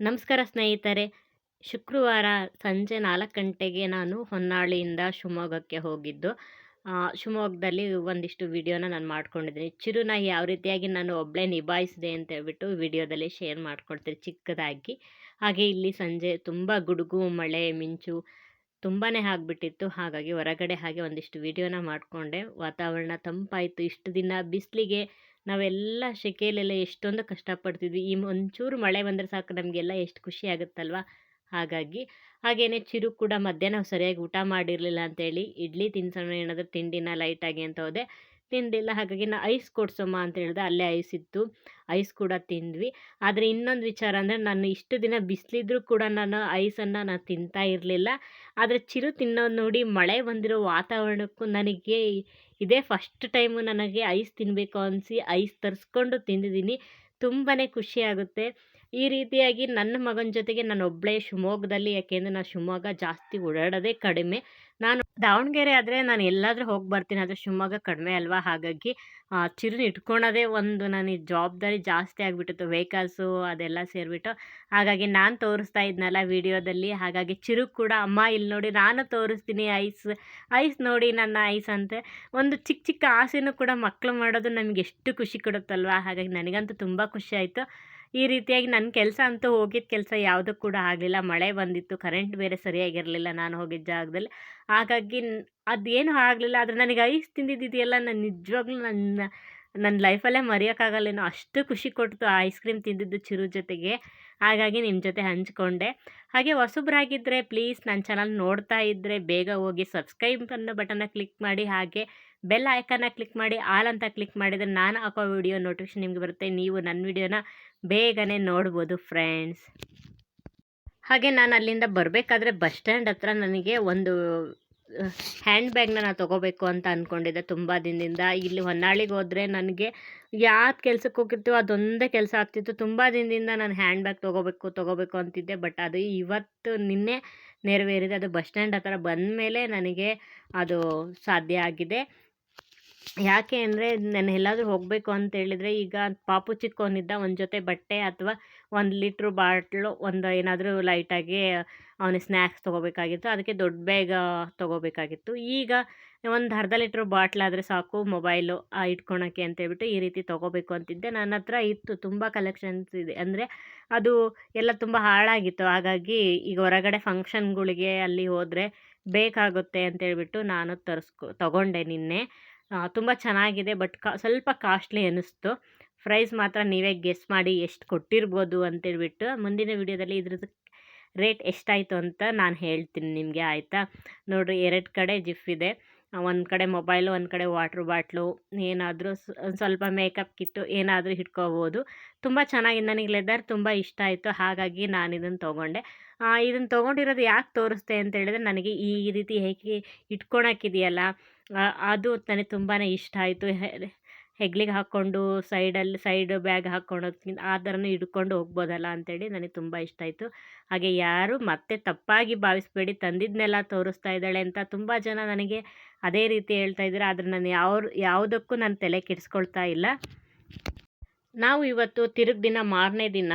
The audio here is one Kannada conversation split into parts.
ನಮಸ್ಕಾರ ಸ್ನೇಹಿತರೆ. ಶುಕ್ರವಾರ ಸಂಜೆ ನಾಲ್ಕು ಗಂಟೆಗೆ ನಾನು ಹೊನ್ನಾಳಿಯಿಂದ ಶಿವಮೊಗ್ಗಕ್ಕೆ ಹೋಗಿದ್ದು. ಶಿವಮೊಗ್ಗದಲ್ಲಿ ಒಂದಿಷ್ಟು ವಿಡಿಯೋನ ನಾನು ಮಾಡ್ಕೊಂಡಿದ್ದೀನಿ. ಚಿರುನ ಯಾವ ರೀತಿಯಾಗಿ ನಾನು ಒಬ್ಬಳೇ ನಿಭಾಯಿಸಿದೆ ಅಂತ ಹೇಳ್ಬಿಟ್ಟು ವಿಡಿಯೋದಲ್ಲಿ ಶೇರ್ ಮಾಡ್ಕೊಳ್ತೀನಿ ಚಿಕ್ಕದಾಗಿ. ಹಾಗೆ ಇಲ್ಲಿ ಸಂಜೆ ತುಂಬ ಗುಡುಗು, ಮಳೆ, ಮಿಂಚು ತುಂಬಾ ಆಗಿಬಿಟ್ಟಿತ್ತು. ಹಾಗಾಗಿ ಹೊರಗಡೆ ಹಾಗೆ ಒಂದಿಷ್ಟು ವಿಡಿಯೋನ ಮಾಡಿಕೊಂಡೆ. ವಾತಾವರಣ ತಂಪಾಯಿತು. ಇಷ್ಟು ದಿನ ಬಿಸಿಲಿಗೆ ನಾವೆಲ್ಲ ಸೆಕೆಯಲ್ಲೆಲ್ಲ ಎಷ್ಟೊಂದು ಕಷ್ಟಪಡ್ತಿದ್ವಿ. ಈ ಒಂಚೂರು ಮಳೆ ಬಂದರೆ ಸಾಕು, ನಮಗೆಲ್ಲ ಎಷ್ಟು ಖುಷಿ ಆಗುತ್ತಲ್ವ? ಹಾಗಾಗಿ, ಹಾಗೇನೆ ಚಿರು ಕೂಡ ಮಧ್ಯಾಹ್ನ ಸರಿಯಾಗಿ ಊಟ ಮಾಡಿರಲಿಲ್ಲ ಅಂತೇಳಿ, ಇಡ್ಲಿ ತಿನ್ಸೋಣ ಏನಾದರೂ ತಿಂಡಿನ ಲೈಟಾಗಿ ಅಂತ ಹೋದೆ. ತಿಂದಿಲ್ಲ, ಹಾಗಾಗಿ ನಾ ಐಸ್ ಕೊಡ್ಸೋಮ್ಮ ಅಂತ ಹೇಳಿದೆ, ಅಲ್ಲೇ ಐಸ್ ಇತ್ತು. ಐಸ್ ಕೂಡ ತಿಂದ್ವಿ. ಆದರೆ ಇನ್ನೊಂದು ವಿಚಾರ ಅಂದರೆ, ನಾನು ಇಷ್ಟು ದಿನ ಬಿಸಿಲಿದ್ರೂ ಕೂಡ ನಾನು ಐಸನ್ನು ನಾನು ತಿಂತಾ ಇರಲಿಲ್ಲ. ಆದರೆ ಚಿರು ತಿನ್ನೋದು ನೋಡಿ ಮಳೆ ಬಂದಿರೋ ವಾತಾವರಣಕ್ಕೂ ನನಗೆ ಇದೇ. ಫಸ್ಟ್ ಟೈಮು ನನಗೆ ಐಸ್ ತಿನ್ನಬೇಕು ಅನಿಸಿ ಐಸ್ ತರಿಸ್ಕೊಂಡು ತಿಂದಿದ್ದೀನಿ. ತುಂಬಾ ಖುಷಿಯಾಗುತ್ತೆ ಈ ರೀತಿಯಾಗಿ ನನ್ನ ಮಗನ ಜೊತೆಗೆ ನಾನು ಒಬ್ಬಳೇ ಶಿವಮೊಗ್ಗದಲ್ಲಿ ಯಾಕೆಂದರೆ ನಾನು ಶಿವಮೊಗ್ಗ ಜಾಸ್ತಿ ಓಡಾಡೋದೇ ಕಡಿಮೆ. ನಾನು ದಾವಣಗೆರೆ ಆದರೆ ನಾನು ಎಲ್ಲಾದರೂ ಹೋಗಿ ಬರ್ತೀನಿ, ಆದರೆ ಶಿವಮೊಗ್ಗ ಕಡಿಮೆ ಅಲ್ವಾ? ಹಾಗಾಗಿ ಚಿರುನ ಇಟ್ಕೊಳೋದೇ ಒಂದು ನನಗೆ ಜವಾಬ್ದಾರಿ ಜಾಸ್ತಿ ಆಗಿಬಿಟ್ಟಿತ್ತು ವೆಹಿಕಲ್ಸು ಅದೆಲ್ಲ ಸೇರಿಬಿಟ್ಟು. ಹಾಗಾಗಿ ನಾನು ತೋರಿಸ್ತಾ ಇದ್ನಲ್ಲ ವಿಡಿಯೋದಲ್ಲಿ, ಹಾಗಾಗಿ ಚಿರು ಕೂಡ, ಅಮ್ಮ ಇಲ್ಲಿ ನೋಡಿ, ನಾನು ತೋರಿಸ್ತೀನಿ ಐಸ್ ಐಸ್ ನೋಡಿ ನನ್ನ ಐಸ್ ಅಂತೆ. ಒಂದು ಚಿಕ್ಕ ಚಿಕ್ಕ ಆಸೆನೂ ಕೂಡ ಮಕ್ಕಳು ಮಾಡೋದು ನಮಗೆ ಎಷ್ಟು ಖುಷಿ ಕೊಡುತ್ತಲ್ವ? ಹಾಗಾಗಿ ನನಗಂತೂ ತುಂಬ ಖುಷಿ ಆಯಿತು. ಈ ರೀತಿಯಾಗಿ ನನ್ನ ಕೆಲಸ ಅಂತೂ ಹೋಗಿದ್ದ ಕೆಲಸ ಯಾವುದೂ ಕೂಡ ಆಗಲಿಲ್ಲ. ಮಳೆ ಬಂದಿತ್ತು ಕರೆಂಟ್ ಬೇರೆ ಸರಿಯಾಗಿರಲಿಲ್ಲ ನಾನು ಹೋಗಿದ್ದ ಜಾಗದಲ್ಲಿ. ಹಾಗಾಗಿ ಅದೇನು ಆಗಲಿಲ್ಲ. ಆದರೆ ನನಗೆ ಐಸ್ ತಿಂದಿದ್ದಿದೆಯಲ್ಲ, ನಾನು ನಿಜವಾಗ್ಲೂ ನನ್ನ ನನ್ನ ಲೈಫಲ್ಲೇ ಮರೆಯೋಕ್ಕಾಗಲ್ಲೇನೋ ಅಷ್ಟು ಖುಷಿ ಕೊಡ್ತು ಆ ಐಸ್ ಕ್ರೀಮ್ ತಿಂದಿದ್ದು ಚಿರು ಜೊತೆಗೆ. ಹಾಗಾಗಿ ನಿಮ್ಮ ಜೊತೆ ಹಂಚಿಕೊಂಡೆ. ಹಾಗೆ ಹೊಸಬ್ರಾಗಿದ್ದರೆ ಪ್ಲೀಸ್ ನನ್ನ ಚಾನಲ್ ನೋಡ್ತಾ ಇದ್ದರೆ ಬೇಗ ಹೋಗಿ ಸಬ್ಸ್ಕ್ರೈಬ್ ಅನ್ನೋ ಬಟನ್ನ ಕ್ಲಿಕ್ ಮಾಡಿ. ಹಾಗೆ ಬೆಲ್ ಐಕನ್ನ ಕ್ಲಿಕ್ ಮಾಡಿ, ಆಲ್ ಅಂತ ಕ್ಲಿಕ್ ಮಾಡಿದರೆ ನಾನು ಹಾಕೋ ವಿಡಿಯೋ ನೋಟಿಫಿಕೇಶನ್ ನಿಮಗೆ ಬರುತ್ತೆ. ನೀವು ನನ್ನ ವಿಡಿಯೋನ ಬೇಗನೆ ನೋಡ್ಬೋದು ಫ್ರೆಂಡ್ಸ್. ಹಾಗೆ ನಾನು ಅಲ್ಲಿಂದ ಬರಬೇಕಾದ್ರೆ ಬಸ್ ಸ್ಟ್ಯಾಂಡ್ ಹತ್ರ ನನಗೆ ಒಂದು ಹ್ಯಾಂಡ್ ಬ್ಯಾಗ್ನ ನಾನು ತೊಗೋಬೇಕು ಅಂತ ಅಂದ್ಕೊಂಡಿದ್ದೆ ತುಂಬ ದಿನದಿಂದ. ಇಲ್ಲಿ ಹೊನ್ನಾಳಿಗೆ ಹೋದರೆ ನನಗೆ ಯಾವ್ದು ಕೆಲ್ಸಕ್ಕೆ ಹೋಗಿರ್ತೀವೋ ಅದೊಂದೇ ಕೆಲಸ ಆಗ್ತಿತ್ತು. ತುಂಬ ದಿನದಿಂದ ನಾನು ಹ್ಯಾಂಡ್ ಬ್ಯಾಗ್ ತೊಗೋಬೇಕು ತೊಗೋಬೇಕು ಅಂತಿದ್ದೆ. ಬಟ್ ಅದು ಇವತ್ತು ನಿನ್ನೆ ನೆರವೇರಿದೆ. ಅದು ಬಸ್ ಸ್ಟ್ಯಾಂಡ್ ಹತ್ರ ಬಂದ ಮೇಲೆ ನನಗೆ ಅದು ಸಾಧ್ಯ ಆಗಿದೆ. ಯಾಕೆ ಅಂದರೆ ನಾನು ಎಲ್ಲಾದರೂ ಹೋಗಬೇಕು ಅಂತ ಹೇಳಿದರೆ ಈಗ ಪಾಪು ಚಿಕ್ಕವನಿದ್ದ ಒಂದು ಜೊತೆ ಬಟ್ಟೆ ಅಥವಾ ಒಂದು ಲೀಟ್ರ್ ಬಾಟ್ಲು, ಒಂದು ಏನಾದರೂ ಲೈಟಾಗಿ ಅವನಿಗೆ ಸ್ನ್ಯಾಕ್ಸ್ ತೊಗೋಬೇಕಾಗಿತ್ತು. ಅದಕ್ಕೆ ದೊಡ್ಡ ಬ್ಯಾಗ್ ತೊಗೋಬೇಕಾಗಿತ್ತು. ಈಗ ಒಂದು ಅರ್ಧ ಲೀಟ್ರ್ ಬಾಟ್ಲಾದರೆ ಸಾಕು ಮೊಬೈಲು ಇಟ್ಕೊಳಕ್ಕೆ ಅಂತ ಹೇಳ್ಬಿಟ್ಟು ಈ ರೀತಿ ತೊಗೋಬೇಕು ಅಂತಿದ್ದೆ. ನನ್ನ ಹತ್ರ ಇತ್ತು, ತುಂಬ ಕಲೆಕ್ಷನ್ಸ್ ಇದೆ. ಅಂದರೆ ಅದು ಎಲ್ಲ ತುಂಬ ಹಾಳಾಗಿತ್ತು. ಹಾಗಾಗಿ ಈಗ ಹೊರಗಡೆ ಫಂಕ್ಷನ್ಗಳಿಗೆ ಅಲ್ಲಿ ಹೋದರೆ ಬೇಕಾಗುತ್ತೆ ಅಂತೇಳ್ಬಿಟ್ಟು ನಾನು ತರಿಸ್ಕೊ, ತೊಗೊಂಡೆ ನಿನ್ನೆ. ತುಂಬ ಚೆನ್ನಾಗಿದೆ, ಬಟ್ ಕಾ, ಸ್ವಲ್ಪ ಕಾಸ್ಟ್ಲಿ ಅನ್ನಿಸ್ತು. ಪ್ರೈಸ್ ಮಾತ್ರ ನೀವೇ ಗೆಸ್ ಮಾಡಿ ಎಷ್ಟು ಕೊಟ್ಟಿರ್ಬೋದು ಅಂತೇಳ್ಬಿಟ್ಟು ಮುಂದಿನ ವಿಡಿಯೋದಲ್ಲಿ ಇದ್ರದ್ದು ರೇಟ್ ಎಷ್ಟಾಯಿತು ಅಂತ ನಾನು ಹೇಳ್ತೀನಿ ನಿಮಗೆ, ಆಯಿತಾ? ನೋಡಿರಿ, ಎರಡು ಕಡೆ ಜಿಫ್ ಇದೆ. ಒಂದು ಕಡೆ ಮೊಬೈಲು, ಒಂದು ಕಡೆ ವಾಟ್ರ್ ಬಾಟ್ಲು, ಏನಾದರೂ ಸ್ವಲ್ಪ ಮೇಕಪ್ ಕಿಟ್ಟು ಏನಾದರೂ ಇಟ್ಕೋಬೋದು ತುಂಬ ಚೆನ್ನಾಗಿದೆ ನನಗೆ ಲೆದರ್ ತುಂಬ ಇಷ್ಟ ಆಯಿತು, ಹಾಗಾಗಿ ನಾನು ಇದನ್ನು ತೊಗೊಂಡೆ. ಇದನ್ನು ತೊಗೊಂಡಿರೋದು ಯಾಕೆ ತೋರಿಸ್ದೆ ಅಂತ ಹೇಳಿದ್ರೆ, ನನಗೆ ಈ ರೀತಿ ಹೇಗೆ ಇಟ್ಕೊಳಕ್ಕಿದೆಯಲ್ಲ ಅದು ನನಗೆ ತುಂಬಾ ಇಷ್ಟ ಆಯಿತು. ಹೆಗ್ಲಿಗೆ ಹಾಕ್ಕೊಂಡು ಸೈಡಲ್ಲಿ ಸೈಡ್ ಬ್ಯಾಗ್ ಹಾಕ್ಕೊಳೋದ್ಕಿಂತ ಆ ಥರನೂ ಹಿಡ್ಕೊಂಡು ಹೋಗ್ಬೋದಲ್ಲ ಅಂತೇಳಿ ನನಗೆ ತುಂಬ ಇಷ್ಟ ಆಯಿತು. ಹಾಗೆ ಯಾರು ಮತ್ತೆ ತಪ್ಪಾಗಿ ಭಾವಿಸ್ಬೇಡಿ ತಂದಿದ್ದನ್ನೆಲ್ಲ ತೋರಿಸ್ತಾ ಇದ್ದಾಳೆ ಅಂತ ತುಂಬ ಜನ ನನಗೆ ಅದೇ ರೀತಿ ಹೇಳ್ತಾ ಇದ್ದಾರೆ. ಆದರೆ ನಾನು ಯಾವ ಯಾವುದಕ್ಕೂ ನಾನು ತಲೆ ಕೆಡಿಸ್ಕೊಳ್ತಾ ಇಲ್ಲ. ನಾವು ಇವತ್ತು ತಿರುಗ್ ದಿನ ಮಾರನೇ ದಿನ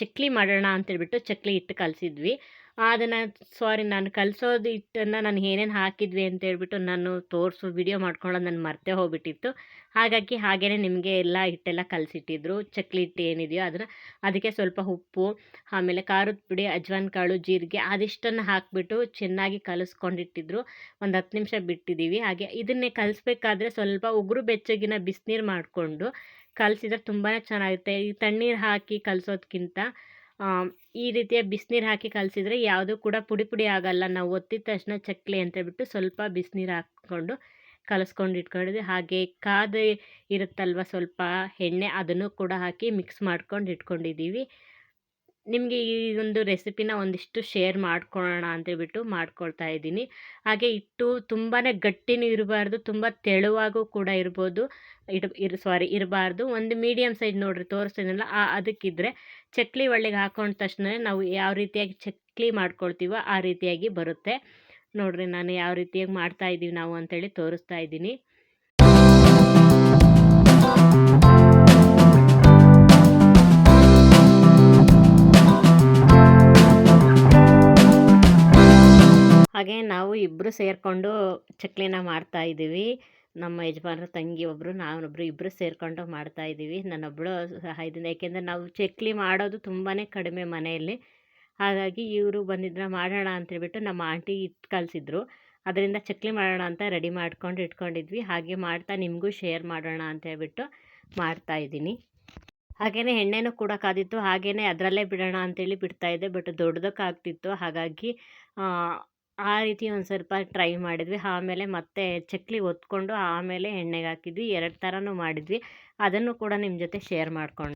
ಚಕ್ಲಿ ಮಾಡೋಣ ಅಂತೇಳ್ಬಿಟ್ಟು ಚಕ್ಲಿ ಹಿಟ್ಟು ಕಲಸಿದ್ವಿ. ಅದನ್ನು ಸಾರಿ ನಾನು ಕಲಿಸೋದು ಇಟ್ಟನ್ನು ನಾನು ಏನೇನು ಹಾಕಿದ್ವಿ ಅಂತ ಹೇಳ್ಬಿಟ್ಟು ನಾನು ತೋರಿಸು ವಿಡಿಯೋ ಮಾಡ್ಕೊಳ್ಳೋದು ನಾನು ಮರ್ತೆ ಹೋಗ್ಬಿಟ್ಟಿತ್ತು. ಹಾಗಾಗಿ ಹಾಗೇ ನಿಮಗೆ ಎಲ್ಲ ಹಿಟ್ಟೆಲ್ಲ ಕಲಸಿಟ್ಟಿದ್ರು. ಚಕ್ಲಿ ಹಿಟ್ಟು ಏನಿದೆಯೋ ಅದನ್ನು ಅದಕ್ಕೆ ಸ್ವಲ್ಪ ಉಪ್ಪು, ಆಮೇಲೆ ಖಾರದ ಪುಡಿ, ಅಜ್ವಾನ್ ಕಾಳು, ಜೀರಿಗೆ ಅದಿಷ್ಟನ್ನು ಹಾಕಿಬಿಟ್ಟು ಚೆನ್ನಾಗಿ ಕಲಿಸ್ಕೊಂಡಿಟ್ಟಿದ್ರು. ಒಂದು ಹತ್ತು ನಿಮಿಷ ಬಿಟ್ಟಿದ್ದೀವಿ ಹಾಗೆ ಇದನ್ನೇ ಕಲಿಸ್ಬೇಕಾದ್ರೆ ಸ್ವಲ್ಪ ಉಗುರು ಬೆಚ್ಚಗಿನ ಬಿಸಿನೀರು ಮಾಡಿಕೊಂಡು ಕಲಸಿದ್ರೆ ತುಂಬಾ ಚೆನ್ನಾಗಿರುತ್ತೆ. ಈ ತಣ್ಣೀರು ಹಾಕಿ ಕಲಸೋದ್ಕಿಂತ ಈ ರೀತಿಯ ಬಿಸಿನೀರು ಹಾಕಿ ಕಲಸಿದ್ರೆ ಯಾವುದೂ ಕೂಡ ಪುಡಿ ಪುಡಿ ಆಗಲ್ಲ. ನಾವು ಒತ್ತಿದ ತಕ್ಷಣ ಚಕ್ಲಿ ಅಂತೇಳ್ಬಿಟ್ಟು ಸ್ವಲ್ಪ ಬಿಸಿನೀರು ಹಾಕ್ಕೊಂಡು ಕಲಸ್ಕೊಂಡು ಇಟ್ಕೊಂಡಿದ್ವಿ. ಹಾಗೆ ಕಾದು ಇರುತ್ತಲ್ವ ಸ್ವಲ್ಪ ಎಣ್ಣೆ ಅದನ್ನು ಕೂಡ ಹಾಕಿ ಮಿಕ್ಸ್ ಮಾಡ್ಕೊಂಡು ಇಟ್ಕೊಂಡಿದ್ದೀವಿ. ನಿಮಗೆ ಈ ಒಂದು ರೆಸಿಪಿನ ಒಂದಿಷ್ಟು ಶೇರ್ ಮಾಡ್ಕೊಳ್ಳೋಣ ಅಂತೇಳ್ಬಿಟ್ಟು ಮಾಡ್ಕೊಳ್ತಾ ಇದ್ದೀನಿ. ಹಾಗೆ ಹಿಟ್ಟು ತುಂಬಾ ಗಟ್ಟಿನೂ ಇರಬಾರ್ದು, ತುಂಬ ತೆಳುವಾಗೂ ಕೂಡ ಇರ್ಬೋದು. ಇಡ್, ಇರ್, ಸಾರಿ ಇರಬಾರ್ದು. ಒಂದು ಮೀಡಿಯಮ್ ಸೈಜ್ ನೋಡ್ರಿ ತೋರಿಸ್ತೀನಲ್ಲ, ಆ, ಅದಕ್ಕಿದ್ರೆ ಚಕ್ಲಿ ಒಳ್ಳೆಗೆ ಹಾಕೊಂಡ ತಕ್ಷಣ ನಾವು ಯಾವ ರೀತಿಯಾಗಿ ಚಕ್ಲಿ ಮಾಡ್ಕೊಳ್ತೀವೋ ಆ ರೀತಿಯಾಗಿ ಬರುತ್ತೆ. ನೋಡ್ರಿ ನಾನು ಯಾವ ರೀತಿಯಾಗಿ ಮಾಡ್ತಾ ಇದ್ದೀವಿ ನಾವು ಅಂತೇಳಿ ತೋರಿಸ್ತಾ ಇದ್ದೀನಿ. ಹಾಗೆ ನಾವು ಇಬ್ಬರು ಸೇರಿಕೊಂಡು ಚಕ್ಲಿನ ಮಾಡ್ತಾ ಇದ್ದೀವಿ. ನಮ್ಮ ಯಜಮಾನ್ರ, ತಂಗಿ ಒಬ್ಬರು ನಾವೊಬ್ಬರು ಇಬ್ಬರು ಸೇರಿಕೊಂಡು ಮಾಡ್ತಾ ಇದ್ದೀವಿ ಸಹ ಸಹಾಯದಿಂದ. ಏಕೆಂದರೆ ನಾವು ಚಕ್ಲಿ ಮಾಡೋದು ತುಂಬಾ ಕಡಿಮೆ ಮನೆಯಲ್ಲಿ. ಹಾಗಾಗಿ ಇವರು ಬಂದಿದ್ರೆ ಮಾಡೋಣ ಅಂತೇಳ್ಬಿಟ್ಟು ನಮ್ಮ ಆಂಟಿ ಇಟ್ಟು ಕಲಿಸಿದ್ರು. ಅದರಿಂದ ಚಕ್ಲಿ ಮಾಡೋಣ ಅಂತ ರೆಡಿ ಮಾಡ್ಕೊಂಡು ಇಟ್ಕೊಂಡಿದ್ವಿ. ಹಾಗೆ ಮಾಡ್ತಾ ನಿಮಗೂ ಶೇರ್ ಮಾಡೋಣ ಅಂತ ಹೇಳ್ಬಿಟ್ಟು ಮಾಡ್ತಾ ಇದ್ದೀನಿ. ಹಾಗೆಯೇ ಎಣ್ಣೆನೂ ಕೂಡ ಕಾದಿತ್ತು. ಹಾಗೆಯೇ ಅದರಲ್ಲೇ ಬಿಡೋಣ ಅಂತೇಳಿ ಬಿಡ್ತಾಯಿದ್ದೆ ಬಟ್ ದೊಡ್ಡದಕ್ಕಾಗ್ತಿತ್ತು. ಹಾಗಾಗಿ ಆ ರೀತಿ ಒಂದು ಸ್ವಲ್ಪ ಟ್ರೈ ಮಾಡಿದ್ವಿ. ಆಮೇಲೆ ಮತ್ತೆ ಚಕ್ಲಿ ಒತ್ಕೊಂಡು ಆಮೇಲೆ ಎಣ್ಣೆಗೆ ಹಾಕಿದ್ವಿ. ಎರಡು ಥರನೂ ಮಾಡಿದ್ವಿ. ಅದನ್ನು ಕೂಡ ನಿಮ್ಮ ಜೊತೆ ಶೇರ್ ಮಾಡ್ಕೊಂಡು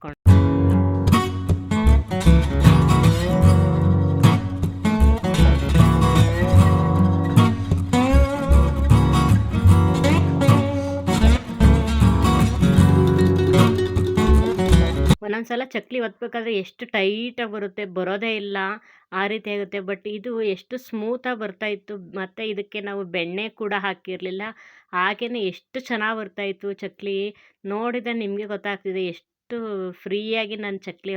ಒಂದೊಂದ್ಸಲ ಚಕ್ಲಿ ಒತ್ತಬೇಕಾದ್ರೆ ಎಷ್ಟು ಟೈಟಾಗಿ ಬರುತ್ತೆ ಬರೋದೇ ಇಲ್ಲ, ಆ ರೀತಿ ಆಗುತ್ತೆ. ಬಟ್ ಇದು ಎಷ್ಟು ಸ್ಮೂತಾಗಿ ಬರ್ತಾಯಿತ್ತು ಮತ್ತು ಇದಕ್ಕೆ ನಾವು ಬೆಣ್ಣೆ ಕೂಡ ಹಾಕಿರಲಿಲ್ಲ. ಹಾಗೆಯೇ ಎಷ್ಟು ಚೆನ್ನಾಗಿ ಬರ್ತಾಯಿತ್ತು ಚಕ್ಲಿ. ನೋಡಿದರೆ ನಿಮಗೆ ಗೊತ್ತಾಗ್ತಿದೆ ಎಷ್ಟು ಫ್ರೀಯಾಗಿ ನಾನು ಚಕ್ಲಿ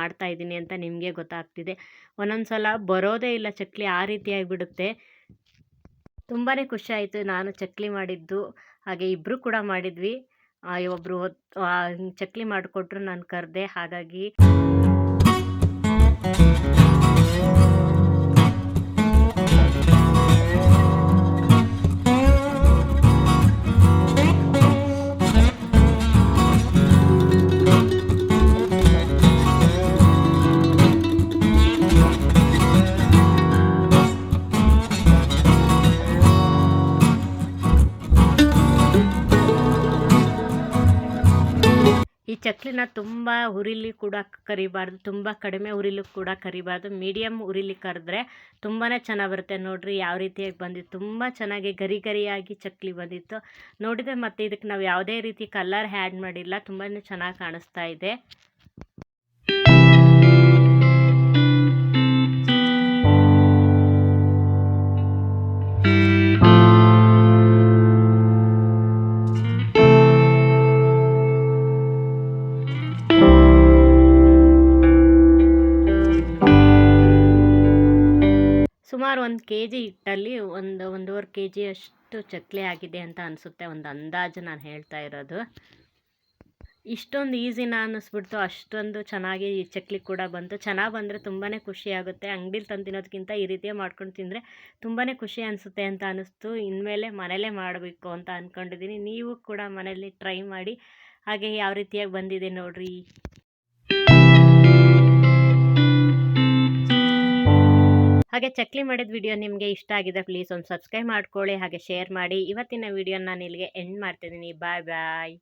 ಮಾಡ್ತಾಯಿದ್ದೀನಿ ಅಂತ ನಿಮಗೆ ಗೊತ್ತಾಗ್ತಿದೆ. ಒಂದೊಂದು ಸಲ ಬರೋದೇ ಇಲ್ಲ ಚಕ್ಲಿ, ಆ ರೀತಿ ಆಗಿಬಿಡುತ್ತೆ. ತುಂಬಾ ಖುಷಿ ಆಯಿತು. ನಾನು ಚಕ್ಲಿ ಮಾಡಿದ್ದು. ಹಾಗೆ ಇಬ್ಬರು ಕೂಡ ಮಾಡಿದ್ವಿ. ಒಬ್ಬರು ಚಕ್ಲಿ ಮಾಡಿಕೊಟ್ರು ನಾನು ಕರೆದೆ ಹಾಗಾಗಿ ಚಕ್ಲಿನ ತುಂಬ ಹುರಿಲಿ ಕೂಡ ಕರಿಬಾರ್ದು, ತುಂಬ ಕಡಿಮೆ ಉರಿಲಿ ಕೂಡ ಕರಿಬಾರ್ದು. ಮೀಡಿಯಮ್ ಹುರಿಲಿ ಕರೆದ್ರೆ ತುಂಬಾ ಚೆನ್ನಾಗಿ ಬರುತ್ತೆ. ನೋಡಿರಿ ಯಾವ ರೀತಿಯಾಗಿ ಬಂದಿತ್ತು. ತುಂಬ ಚೆನ್ನಾಗಿ ಗರಿ ಗರಿಯಾಗಿ ಚಕ್ಲಿ ಬಂದಿತ್ತು. ನೋಡಿದರೆ ಮತ್ತು ಇದಕ್ಕೆ ನಾವು ಯಾವುದೇ ರೀತಿ ಕಲರ್ ಹ್ಯಾಡ್ ಮಾಡಿಲ್ಲ. ತುಂಬಾ ಚೆನ್ನಾಗಿ ಕಾಣಿಸ್ತಾ ಇದೆ. ಸುಮಾರು ಒಂದು ಕೆ ಜಿ ಹಿಟ್ಟಲ್ಲಿ ಒಂದು ಒಂದೂವರೆ ಕೆ ಜಿಯಷ್ಟು ಚಕ್ಲಿ ಆಗಿದೆ ಅಂತ ಅನಿಸುತ್ತೆ, ಒಂದು ಅಂದಾಜು ನಾನು ಹೇಳ್ತಾ ಇರೋದು. ಇಷ್ಟೊಂದು ಈಸಿನ ಅನ್ನಿಸ್ಬಿಡ್ತು, ಅಷ್ಟೊಂದು ಚೆನ್ನಾಗಿ ಚಕ್ಲಿ ಕೂಡ ಬಂತು. ಚೆನ್ನಾಗಿ ಬಂದರೆ ತುಂಬಾ ಖುಷಿ ಆಗುತ್ತೆ. ಅಂಗಡಿಲಿ ತಂದು ತಿನ್ನೋದಕ್ಕಿಂತ ಈ ರೀತಿಯೇ ಮಾಡ್ಕೊಂಡು ತಿಂದರೆ ತುಂಬಾ ಖುಷಿ ಅನಿಸುತ್ತೆ ಅಂತ ಅನ್ನಿಸ್ತು. ಇನ್ಮೇಲೆ ಮನೇಲೇ ಮಾಡಬೇಕು ಅಂತ ಅಂದ್ಕೊಂಡಿದ್ದೀನಿ ನೀವು ಕೂಡ ಮನೇಲಿ ಟ್ರೈ ಮಾಡಿ, ಹಾಗೆ ಯಾವ ರೀತಿಯಾಗಿ ಬಂದಿದೆ ನೋಡಿರಿ? ಹಾಗೆ ಚಕ್ಲಿ ಮಾಡಿದ ವಿಡಿಯೋ ನಿಮಗೆ ಇಷ್ಟ ಆಗಿದೆ ಪ್ಲೀಸ್ ಒಂದು ಸಬ್ಸ್ಕ್ರೈಬ್ ಮಾಡ್ಕೊಳ್ಳಿ, ಹಾಗೆ ಶೇರ್ ಮಾಡಿ. ಇವತ್ತಿನ ವಿಡಿಯೋನ ನಾನು ಇಲ್ಲಿಗೆ ಎಂಡ್ ಮಾಡ್ತಿದ್ದೀನಿ. ಬಾಯ್ ಬಾಯ್